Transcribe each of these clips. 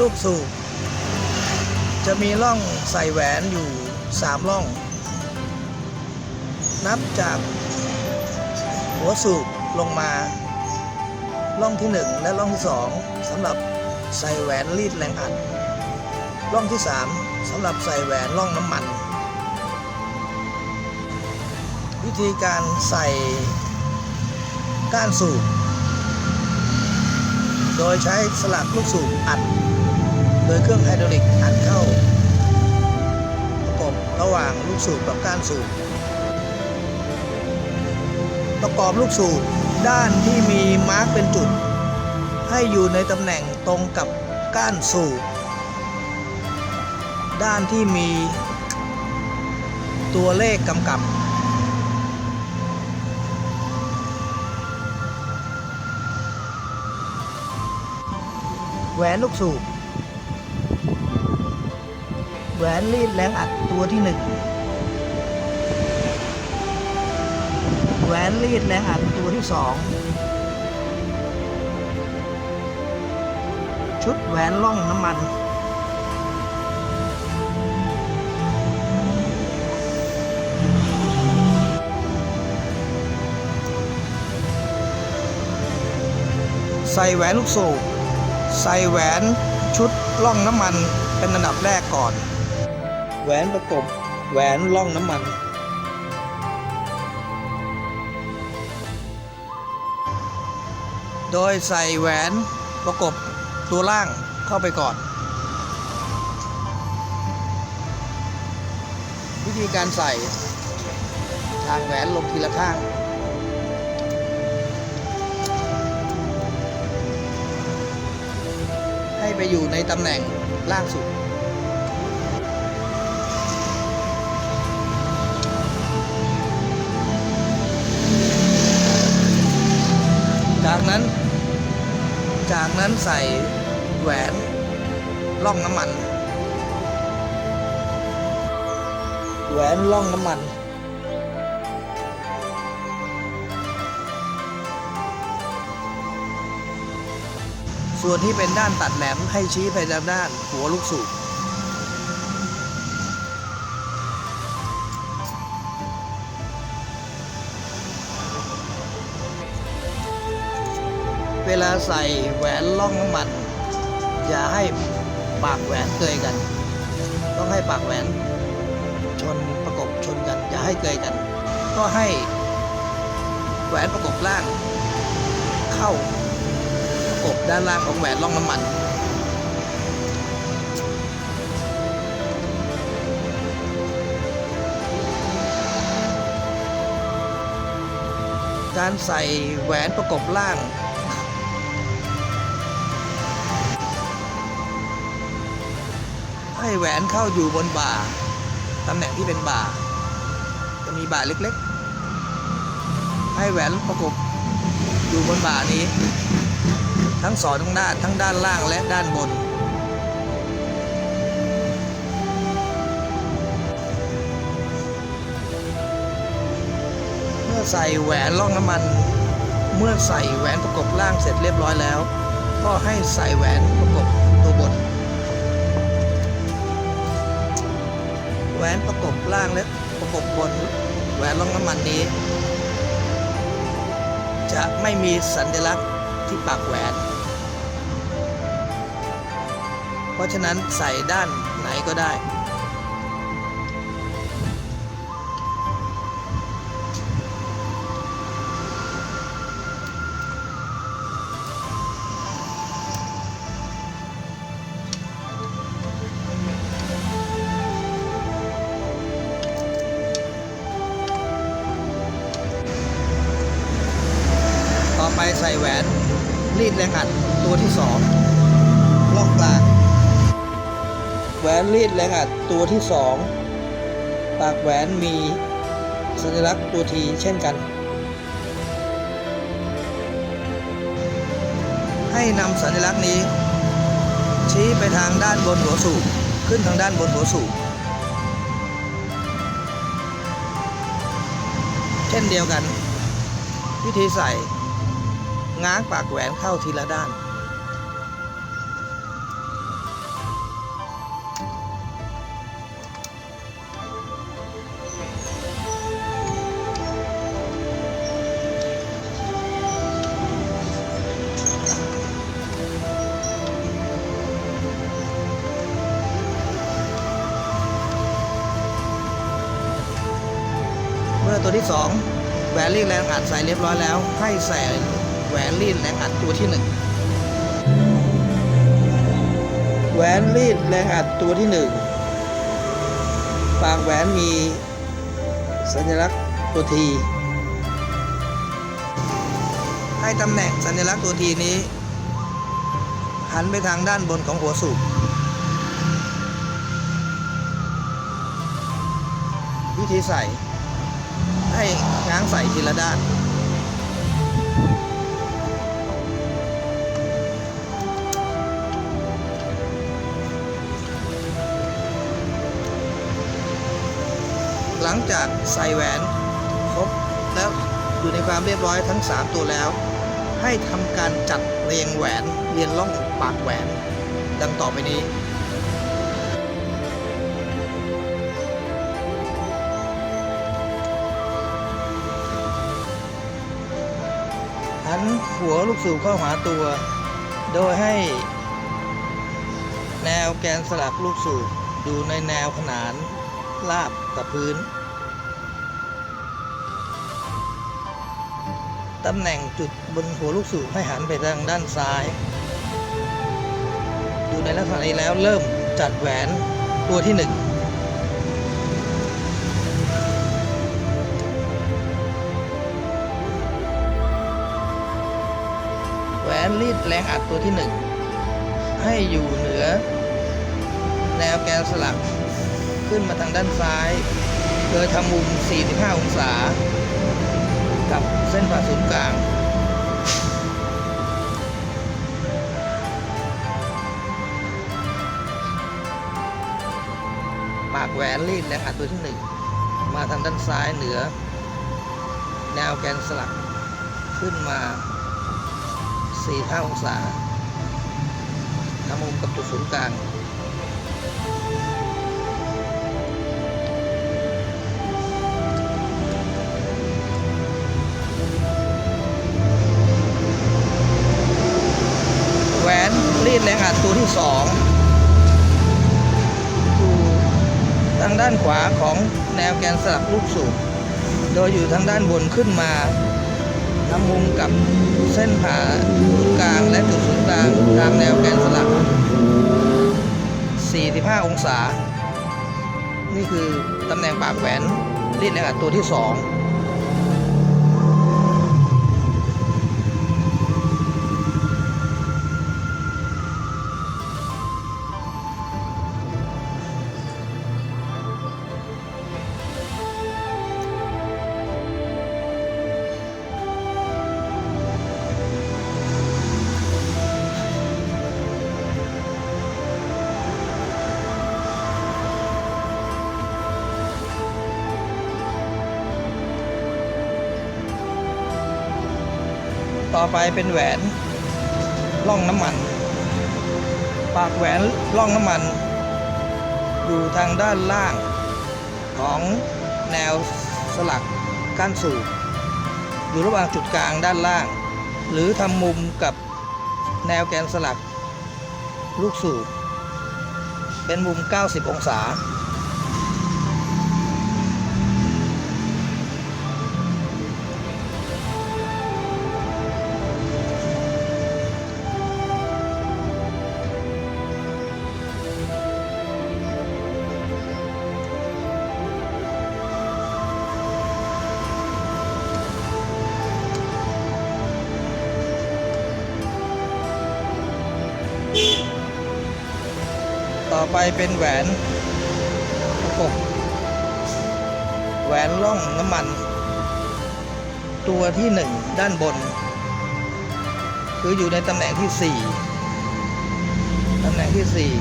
ลูกสูบ จะมีร่องใส่แหวนอยู่สามร่อง นับจากหัวสูบลงมา ร่องที่หนึ่งและร่องที่สองสำหรับใส่แหวนรีดแรงอัด ร่องที่สามสำหรับใส่แหวนร่องน้ำมัน วิธีการใส่ก้านสูบ โดยใช้สลักลูกสูบอัด โดยเครื่องไฮดรอลิกอัดเข้า ประกบระหว่างลูกสูบกับก้านสูบ ประกอบลูกสูบด้านที่มีมาร์กเป็นจุด ให้อยู่ในตำแหน่งตรงกับก้านสูบ ด้านที่มีตัวเลขกำกับแหวนลูกสูบ แหวนรีดแรงอัดตัวที่หนึ่งแหวนรีดแรงอัดตัวที่สองชุดแหวนล่องน้ำมันใส่แหวนลูกสูบใส่แหวนชุดล่องน้ำมันเป็นอันดับแรกก่อน แหวนประกบ แหวนล่องน้ำมัน โดยใส่แหวนประกบตัวล่างเข้าไปก่อน วิธีการใส่ทางแหวนลงทีละข้างให้ไปอยู่ในตำแหน่งล่างสุด นั้นใส่แหวนล่องน้ำมัน แหวนล่องน้ำมัน ส่วนที่เป็นด้านตัดแหลมให้ชี้ไปทางด้านหัวลูกสูบ ลาใส่แหวนล่องน้ำมัน อย่าให้ปากแหวนเกยกัน ต้องให้ปากแหวนชนประกบชนกัน อย่าให้เกยกัน ก็ให้แหวนประกบล่าง เข้าประกบด้านล่างของแหวนล่องน้ำมันการใส่แหวนประกบล่าง แหวนเข้าอยู่บนบ่าตำแหน่งที่เป็นบ่า จะมีบ่าเล็กๆ ให้แหวนประกบอยู่บนบ่านี้ ทั้งสองทั้งด้านทั้งด้านล่างและด้านบน เมื่อใส่แหวนล่องน้ำมัน เมื่อใส่แหวนประกบล่างเสร็จเรียบร้อยแล้ว ก็ให้ใส่แหวนประกบ วบนแหวนประกบล่างและประกบบนแหวนล่องน้ำมันนี้ จะไม่มีสัญลักษณ์ที่ปากแหวน เพราะฉะนั้นใส่ด้านไหนก็ได้ ส่แหวน รีดแรงอัดตัวที่สองล่องกลางแหวนรีดแรงอัดตัวที่สองปากแหวนมีสัญลักษณ์ตัวทีเช่นกัน ให้นำสัญลักษณ์นี้ ชี้ไปทางด้านบนหัวสูบขึ้นทางด้านบนหัวสูบเช่นเดียวกัน วิธีใส่ ง้างปากแหวนเข้าทีละด้าน เมื่อตัวที่สองแหวนเรีกแรงอัดใส่เรียบร้อยแล้ว ให้ใส่ แหวนรีดแรงอัดตัวที่หนึ่งแหวนรีดแรงอัดตัวที่หนึ่งปากแหวนมีสัญลักษณ์ตัวที ให้ตำแหน่งสัญลักษณ์ตัวทีนี้ หันไปทางด้านบนของหัวสูบวิธีใส่ให้ง้างใส่ทีละด้าน หลังจากใส่แหวนครบแล้วอยู่ในความเรียบร้อยทั้ง 3 ตัวแล้ว ให้ทำการจัดเรียงแหวนเรียงล่องปากแหวน ดังต่อไปนี้หันหัวลูกสูบเข้าหาตัว โดยให้ แนวแกนสลักลูกสูบอยู่ในแนวขนาน ราบกับพื้น ตำแหน่งจุดบนหัวลูกสูบให้หันไปทางด้านซ้ายอยู่ในลักษณะนี้แล้วเริ่มจัดแหวนตัวที่หนึ่งแหวนรีดแรงอัดตัวที่หนึ่งให้อยู่เหนือ แนวแกนสลัก ขึ้นมาทางด้านซ้าย โดยทำมุม 45 องศา กับเส้นผ่าศูนย์กลาง ปากแหวนรีดแรงอัดตัวที่หนึ่ง มาทางด้านซ้ายเหนือ แนวแกนสลัก ขึ้นมา 45 องศาทำมุมกับจุดศูนย์กลาง วนรีดแรงอัดตัวที่สองทางด้านขวาของแนวแกนสลักลูกสูบโดยอยู่ทางด้านบนขึ้นมาทำมุมกับเส้นผ่าศูนย์กลางและจุดศูนย์กลางตามแนวแกนสลัก 45 องศา นี่คือตำแหน่งปากแหวนรีดแรงอัดตัวที่สอง ต่อไปเป็นแหวนล่องน้ำมัน ปากแหวนล่องน้ำมัน อยู่ทางด้านล่างของแนวสลักก้านสูบอยู่ระหว่างจุดกลางด้านล่าง หรือทำมุมกับแนวแกนสลัก ลูกสูบเป็นมุม 90 องศา ไปเป็นแหวนระกบแหวนล่องน้ำมัน ตัวที่หนึ่งด้านบน คืออยู่ในตำแหน่งที่สี่ตำแหน่งที่สี่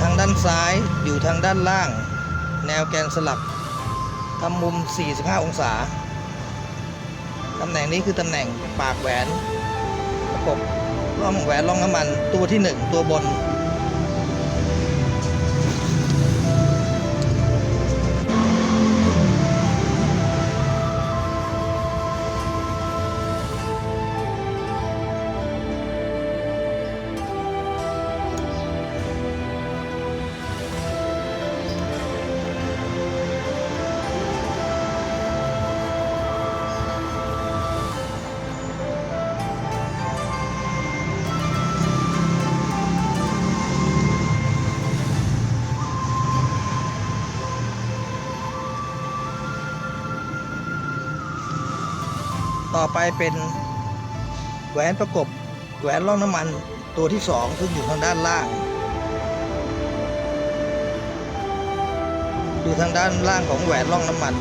ทางด้านซ้ายอยู่ทางด้านล่าง แนวแกนสลักทำมุม 45 องศา ตำแหน่งนี้คือตำแหน่งปากแหวนประกบ ร่องแหวนร่องน้ำมันตัวที่หนึ่งตัวบน ต่อไปเป็นแหวนประกบแหวนร่องน้ำมันตัวที่สองซึ่งอยู่ทางด้านล่าง อยู่ทางด้านล่างของแหวนร่องน้ำมัน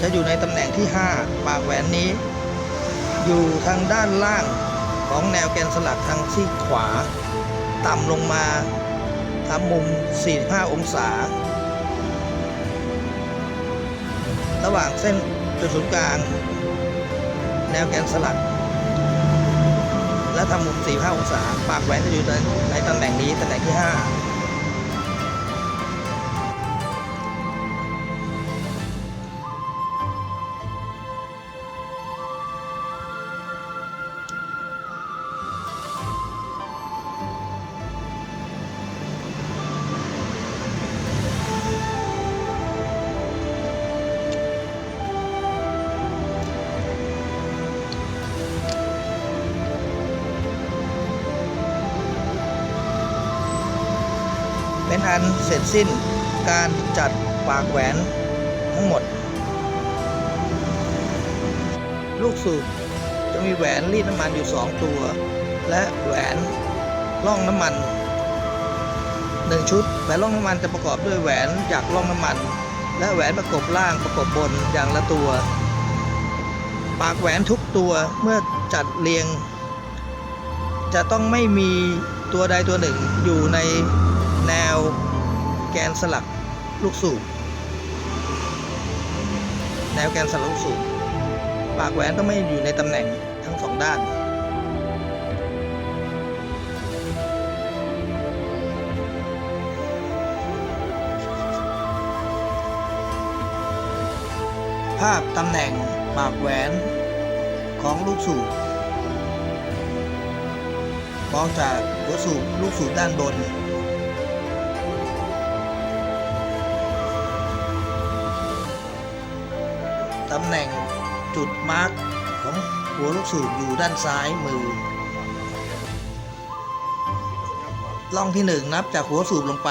จะอยู่ในตำแหน่งที่ 5 ปากแหวนนี้ อยู่ทางด้านล่างของแนวแกนสลักทางซีกขวา ต่ำลงมาทำมุม 45 องศา ระหว่างเส้นจุดศูนย์กลาง แนวแกนสลัก และทำมุม 45 องศา ปากแหวนจะอยู่ในในตำแหน่งนี้ตำแหน่งที่ 5 เป็นอันเสร็จสิ้นการจัดปากแหวนทั้งหมด ลูกสูบจะมีแหวนรีดน้ำมันอยู่ 2 ตัว และแหวนล่องน้ำมัน 1 ชุดแหวนล่องน้ำมันจะประกอบด้วยแหวนจากล่องน้ำมัน และแหวนประกบล่างประกบบนอย่างละตัว ปากแหวนทุกตัวเมื่อจัดเรียง จะต้องไม่มีตัวใดตัวหนึ่งอยู่ใน แนวแกนสลักลูกสูบแนวแกนสลักลูกสูบปากแหวนต้องไม่อยู่ในตำแหน่งทั้งสองด้านภาพตำแหน่งปากแหวนของลูกสูบมองจากหัวสูบลูกสูบด้านบน ตำแหน่งจุดมาร์กของหัวลูกสูบอยู่ด้านซ้ายมือล่องที่หนึ่งนับจากหัวสูบลงไป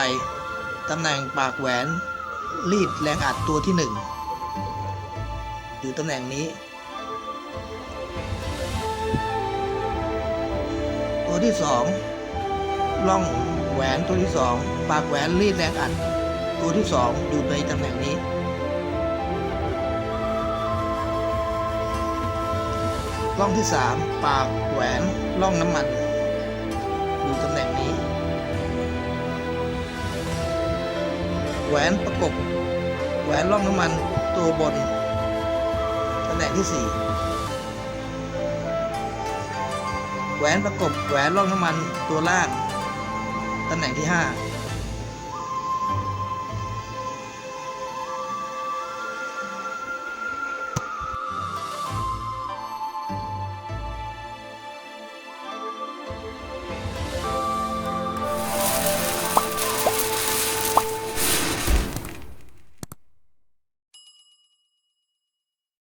ตำแหน่งปากแหวนรีดแรงอัดตัวที่หนึ่งอยู่ตำแหน่งนี้ ตัวที่สองล่องแหวนตัวที่สองปากแหวนรีดแรงอัด ตัวที่สองอยู่ในตำแหน่งนี้ ล่องที่สามปากแหวนล่องน้ำมัน อยู่ตำแหน่งนี้ แหวนประกบ แหวนล่องน้ำมันตัวบนตำแหน่งที่สี่แหวนประกบแหวนร่องน้ำมันตัวล่างตำแหน่งที่ 5